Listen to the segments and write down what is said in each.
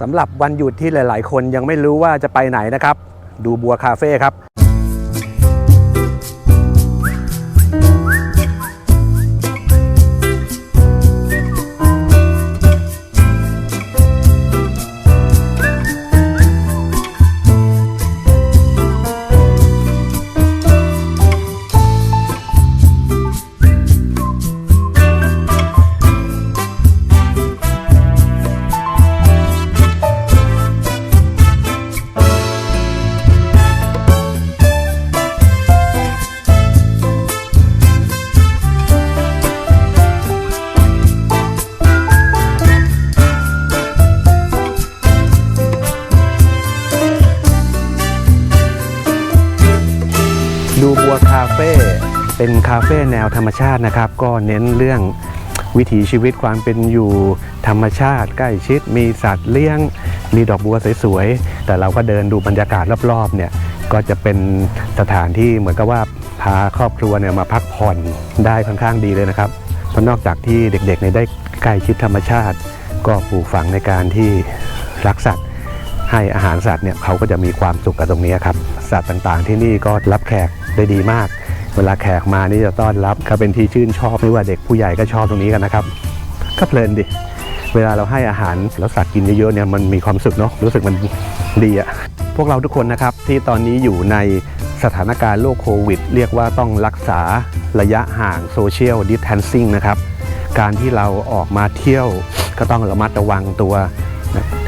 สำหรับวันหยุดที่หลาย ๆ คนยังไม่รู้ว่าจะไปไหนนะครับ ดูบัวคาเฟ่ครับ ดูบัวคาเฟ่เป็นคาเฟ่แนวธรรมชาตินะครับ ก็เน้นเรื่องวิถีชีวิตความเป็นอยู่ธรรมชาติ ใกล้ชิดมีสัตว์เลี้ยง มีดอกบัวสวยๆ แต่เราก็เดินดูบรรยากาศรอบๆเนี่ยก็จะเป็นสถานที่เหมือนกับว่าพาครอบครัวเนี่ยมาพักผ่อนได้ค่อนข้างดีเลยนะครับเพราะนอกจากที่เด็กๆเนี่ยได้ใกล้ชิดธรรมชาติ ก็ปลูกฝังในการที่รักสัตว์ ให้อาหารสัตว์เนี่ยเขาก็จะมีความสุขกับตรงนี้ครับสัตว์ต่างๆ ที่นี่ก็รับแขก ได้ดีมาก เวลาแขกมานี่จะต้อนรับก็เป็นที่ชื่นชอบไม่ว่าเด็กผู้ใหญ่ก็ชอบตรงนี้กันนะครับ ก็เพลินดิ เวลาเราให้อาหารแล้วสัตว์กินเยอะๆเนี่ยมันมีความสุขเนาะรู้สึกมันดีอะพวกเราทุกคนนะครับที่ตอนนี้อยู่ในสถานการณ์โรคโควิด เรียกว่าต้องรักษาระยะห่างโซเชียลดิส a ทนซิ่งนะครับ การที่เราออกมาเที่ยวก็ต้องระมัดระวังตัว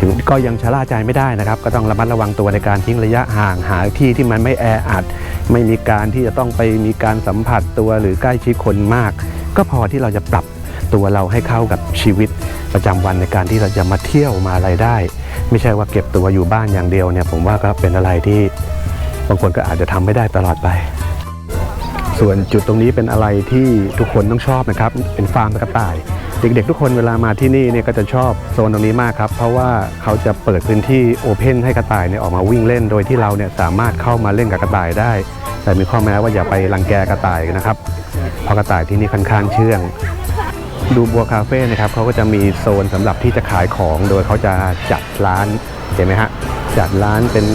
ถึงก็ยังชะล่าใจไม่ได้นะครับ ก็ต้องระมัดระวังตัวในการทิ้งระยะห่างหาที่ที่มันไม่แออัด ไม่มีการที่จะต้องไปมีการสัมผัสตัวหรือใกล้ชิดคนมาก ก็พอที่เราจะปรับตัวเราให้เข้ากับชีวิตประจำวันในการที่เราจะมาเที่ยวมาอะไรได้ ไม่ใช่ว่าเก็บตัวอยู่บ้านอย่างเดียวเนี่ยผมว่าก็เป็นอะไรที่บางคนก็อาจจะทำไม่ได้ตลอดไป ส่วนจุดตรงนี้เป็นอะไรที่ทุกคนต้องชอบนะครับ เป็นฟาร์มกระต่าย เด็กๆทุกคนเวลามาที่นี่เนี่ยก็จะชอบโซนตรงนี้มากครับ เพราะว่าเขาจะเปิดพื้นที่โอเพนให้กระต่ายเนี่ยออกมาวิ่งเล่น โดยที่เราเนี่ยสามารถเข้ามาเล่นกับกระต่ายได้ แต่มีข้อแม้ว่าอย่าไปรังแกกระต่ายนะครับ เพราะกระต่ายที่นี่ค่อนข้างเชื่อง ดูบัวคาเฟ่นะครับเขาก็จะมีโซนสำหรับที่จะขายของ โดยเขาจะจัดร้านเห็นไหมฮะจัดร้านเป็น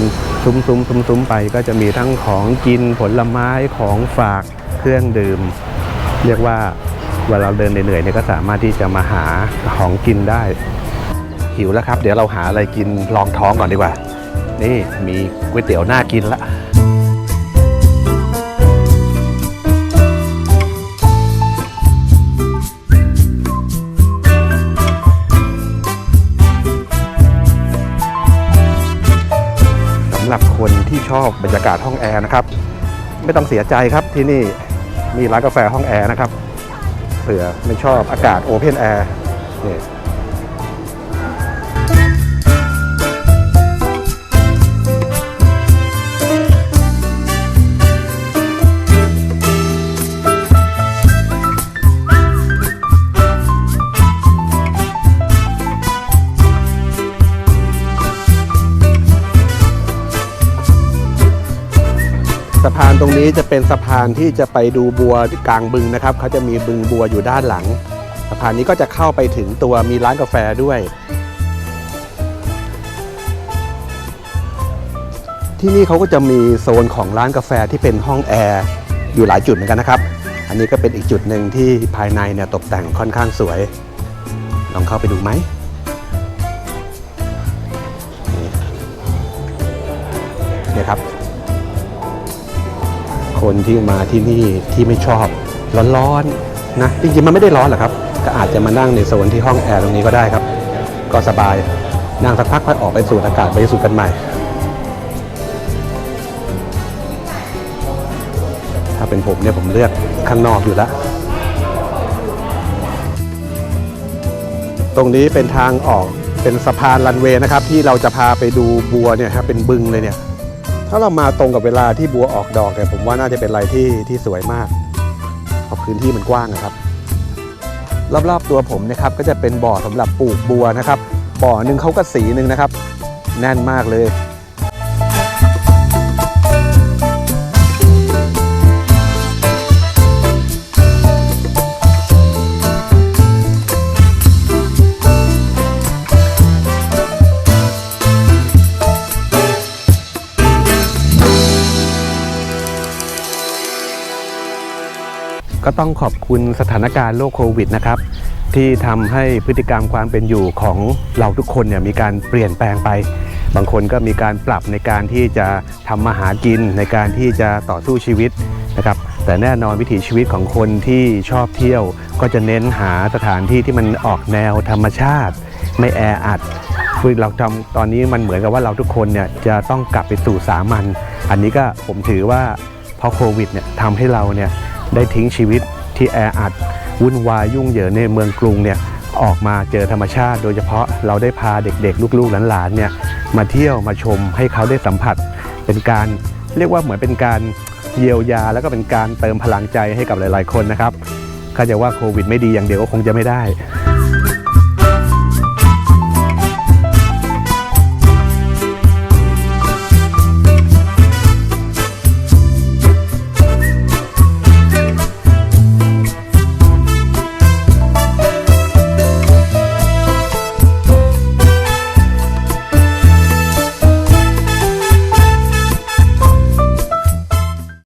ซุ้มซุ้มซุ้มซุ้มๆไป ก็จะมีทั้งของกินผลไม้ของฝากเครื่องดื่ม เรียกว่า เวลาเราเดินเหนื่อยๆเนี่ยก็สามารถที่จะมาหาของกินได้ หิวแล้วครับ เดี๋ยวเราหาอะไรกินลองท้องก่อนดีกว่า นี่มีก๋วยเตี๋ยวน่ากินละสำหรับคนที่ชอบบรรยากาศห้องแอร์นะครับ ไม่ต้องเสียใจครับที่นี่มีร้านกาแฟห้องแอร์นะครับ สือไม่ชอบอากาศโอเพนแอร์เนี่ยะพานตรงนี้จะเป็นสะพานที่จะไปดูบัวกลางบึงนะครับเขาจะมีบึงบัวอยู่ด้านหลัง สะพานนี้ก็จะเข้าไปถึงตัวมีร้านกาแฟด้วย ที่นี่เขาก็จะมีโซนของร้านกาแฟที่เป็นห้องแอร์อยู่หลายจุดเหมือนกันนะครับ อันนี้ก็เป็นอีกจุดหนึ่งที่ภายในเนี่ยตกแต่งค่อนข้างสวย ลองเข้าไปดูไหมเนี่ยครับ คนที่มาที่นี่ที่ไม่ชอบร้อนๆนะจริงๆมันไม่ได้ร้อนหรอกครับ ก็อาจจะมานั่งในโซนที่ห้องแอร์ตรงนี้ก็ได้ครับ ก็สบายนั่งสักพักค่อยออกไปสูดอากาศไปสูดกันใหม่ ถ้าเป็นผมเนี่ยผมเลือกข้างนอกอยู่แล้ว ตรงนี้เป็นทางออกเป็นสะพานรันเวย์นะครับ ที่เราจะพาไปดูบัวเนี่ยครับเป็นบึงเลยเนี่ย ถ้าเรามาตรงกับเวลาที่บัวออกดอกเนี่ยผมว่าน่าจะเป็นอะไรที่ที่สวยมากเพราะพื้นที่มันกว้างนะครับ รอบๆตัวผมนะครับก็จะเป็นบ่อสำหรับปลูกบัวนะครับ บ่อหนึ่งเขาก็สีหนึ่งนะครับ แน่นมากเลย ก็ต้องขอบคุณสถานการณ์โรคโควิดนะครับที่ทำให้พฤติกรรมความเป็นอยู่ของเราทุกคนเนี่ยมีการเปลี่ยนแปลงไป บางคนก็มีการปรับในการที่จะทำมาหากินในการที่จะต่อสู้ชีวิตนะครับแต่แน่นอนวิถีชีวิตของคนที่ชอบเที่ยว ก็จะเน้นหาสถานที่ที่มันออกแนวธรรมชาติ ไม่แออัดคือเราทำตอนนี้มันเหมือนกับว่าเราทุกคนเนี่ยจะต้องกลับไปสู่สามัญอันนี้ก็ผมถือว่าเพราะโควิดเนี่ยทำให้เราเนี่ย ได้ทิ้งชีวิตที่แออัดวุ่นวายยุ่งเหยิงในเมืองกรุงเนี่ยออกมาเจอธรรมชาติ โดยเฉพาะเราได้พาเด็กๆ ลูกๆหลานๆเนี่ยมาเที่ยวมาชมให้เขาได้สัมผัส เป็นการเรียกว่าเหมือนเป็นการเยียวยา แล้วก็เป็นการเติมพลังใจให้กับหลาย ๆ คนนะครับข้าจะว่าโควิดไม่ดีอย่างเดียวก็คงจะไม่ได้